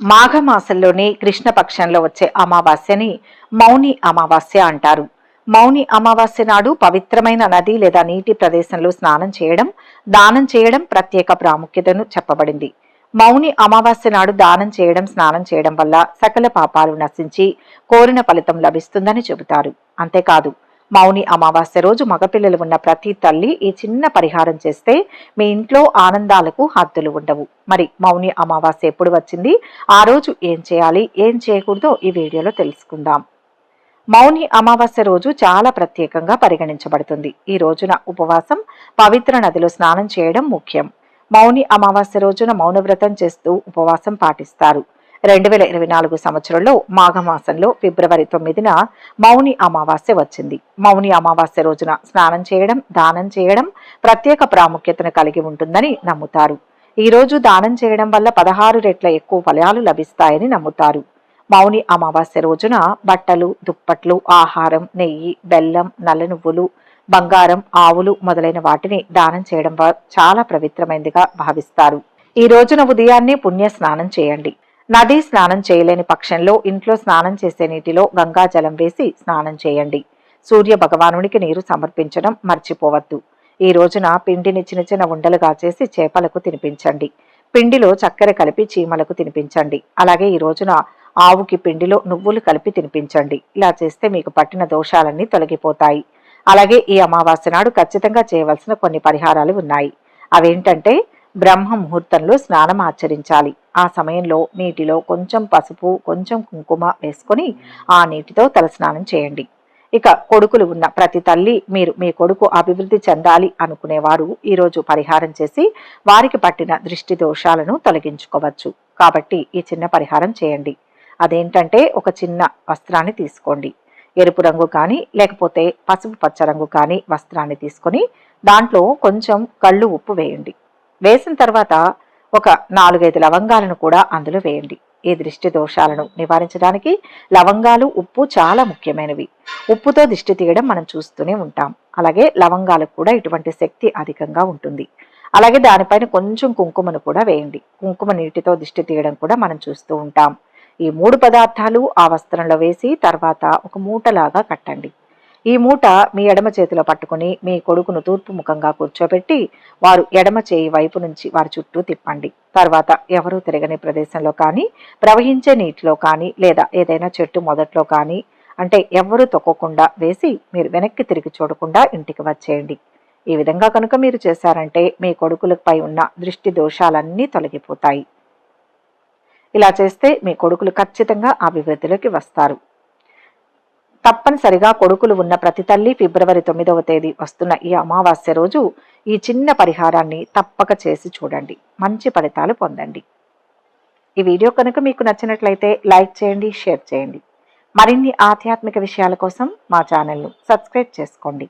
మాఘమాసంలోని కృష్ణపక్షంలో వచ్చే అమావాస్యని మౌని అమావాస్య అంటారు. మౌని అమావాస్య నాడు పవిత్రమైన నది లేదా నీటి ప్రదేశంలో స్నానం చేయడం దానం చేయడం ప్రత్యేక ప్రాముఖ్యతను చెప్పబడింది. మౌని అమావాస్య నాడు దానం చేయడం స్నానం చేయడం వల్ల సకల పాపాలు నశించి కోరిన ఫలితం లభిస్తుందని చెబుతారు. అంతేకాదు మౌని అమావాస్య రోజు మగపిల్లలు ఉన్న ప్రతి తల్లి ఈ చిన్న పరిహారం చేస్తే మీ ఇంట్లో ఆనందాలకు హద్దులు ఉండవు. మరి మౌని అమావాస్య ఎప్పుడు వచ్చింది? ఆ రోజు ఏం చేయాలి? ఏం చేయకూడదో ఈ వీడియోలో తెలుసుకుందాం. మౌని అమావాస్య రోజు చాలా ప్రత్యేకంగా పరిగణించబడుతుంది. ఈ రోజున ఉపవాసం పవిత్ర నదిలో స్నానం చేయడం ముఖ్యం. మౌని అమావాస్య రోజున మౌనవ్రతం చేస్తూ ఉపవాసం పాటిస్తారు. రెండు వేల ఇరవై నాలుగు సంవత్సరంలో మాఘమాసంలో ఫిబ్రవరి తొమ్మిదిన మౌని అమావాస్య వచ్చింది. మౌని అమావాస్య రోజున స్నానం చేయడం దానం చేయడం ప్రత్యేక ప్రాముఖ్యతను కలిగి ఉంటుందని నమ్ముతారు. ఈ రోజు దానం చేయడం వల్ల పదహారు రెట్ల ఎక్కువ ఫలాలు లభిస్తాయని నమ్ముతారు. మౌని అమావాస్య రోజున బట్టలు దుప్పట్లు ఆహారం నెయ్యి బెల్లం నల్ల నువ్వులు బంగారం ఆవులు మొదలైన వాటిని దానం చేయడం వ- చాలా పవిత్రమైనదిగా భావిస్తారు. ఈ రోజున ఉదయాన్నే పుణ్య స్నానం చేయండి. నదీ స్నానం చేయలేని పక్షంలో ఇంట్లో స్నానం చేసే నీటిలో గంగాజలం వేసి స్నానం చేయండి. సూర్య భగవానునికి నీరు సమర్పించడం మర్చిపోవద్దు. ఈ రోజున పిండిని చిన్న చిన్న ఉండలుగా చేసి చేపలకు తినిపించండి. పిండిలో చక్కెర కలిపి చీమలకు తినిపించండి. అలాగే ఈ రోజున ఆవుకి పిండిలో నువ్వులు కలిపి తినిపించండి. ఇలా చేస్తే మీకు పట్టిన దోషాలన్నీ తొలగిపోతాయి. అలాగే ఈ అమావాస్య నాడు ఖచ్చితంగా చేయవలసిన కొన్ని పరిహారాలు ఉన్నాయి. అవేంటంటే బ్రహ్మ ముహూర్తంలో స్నానం ఆచరించాలి. ఆ సమయంలో నీటిలో కొంచెం పసుపు కొంచెం కుంకుమ వేసుకొని ఆ నీటితో తలస్నానం చేయండి. ఇక కొడుకులు ఉన్న ప్రతి తల్లి మీరు మీ కొడుకు అభివృద్ధి చెందాలి అనుకునేవారు ఈరోజు పరిహారం చేసి వారికి పట్టిన దృష్టి దోషాలను తొలగించుకోవచ్చు. కాబట్టి ఈ చిన్న పరిహారం చేయండి. అదేంటంటే ఒక చిన్న వస్త్రాన్ని తీసుకోండి. ఎరుపు రంగు కానీ లేకపోతే పసుపు పచ్చ రంగు కానీ వస్త్రాన్ని తీసుకొని దాంట్లో కొంచెం కళ్ళు ఉప్పు వేయండి. వేసిన తర్వాత ఒక నాలుగైదు లవంగాలను కూడా అందులో వేయండి. ఈ దృష్టి దోషాలను నివారించడానికి లవంగాలు ఉప్పు చాలా ముఖ్యమైనవి. ఉప్పుతో దిష్టి తీయడం మనం చూస్తూనే ఉంటాం. అలాగే లవంగాలకు కూడా ఇటువంటి శక్తి అధికంగా ఉంటుంది. అలాగే దానిపైన కొంచెం కుంకుమను కూడా వేయండి. కుంకుమ నీటితో దిష్టి తీయడం కూడా మనం చూస్తూ ఉంటాం. ఈ మూడు పదార్థాలు ఆ వస్త్రంలో వేసి తర్వాత ఒక మూటలాగా కట్టండి. ఈ మూట మీ ఎడమ చేతిలో పట్టుకుని మీ కొడుకును తూర్పు ముఖంగా కూర్చోబెట్టి వారు ఎడమ చేయి వైపు నుంచి వారి చుట్టూ తిప్పండి. తర్వాత ఎవరూ తిరగని ప్రదేశంలో కానీ ప్రవహించే నీటిలో కానీ లేదా ఏదైనా చెట్టు మొదట్లో కానీ అంటే ఎవరు తొక్కకుండా వేసి మీరు వెనక్కి తిరిగి చూడకుండా ఇంటికి వచ్చేయండి. ఈ విధంగా కనుక మీరు చేశారంటే మీ కొడుకులపై ఉన్న దృష్టి దోషాలన్నీ తొలగిపోతాయి. ఇలా చేస్తే మీ కొడుకులు ఖచ్చితంగా అభివృద్ధిలోకి వస్తారు. తప్పనిసరిగా కొడుకులు ఉన్న ప్రతి తల్లి ఫిబ్రవరి తొమ్మిదవ తేదీ వస్తున్న ఈ అమావాస్య రోజు ఈ చిన్న పరిహారాన్ని తప్పక చేసి చూడండి. మంచి ఫలితాలు పొందండి. ఈ వీడియో కనుక మీకు నచ్చినట్లయితే లైక్ చేయండి షేర్ చేయండి. మరిన్ని ఆధ్యాత్మిక విషయాల కోసం మా ఛానల్ను సబ్స్క్రైబ్ చేసుకోండి.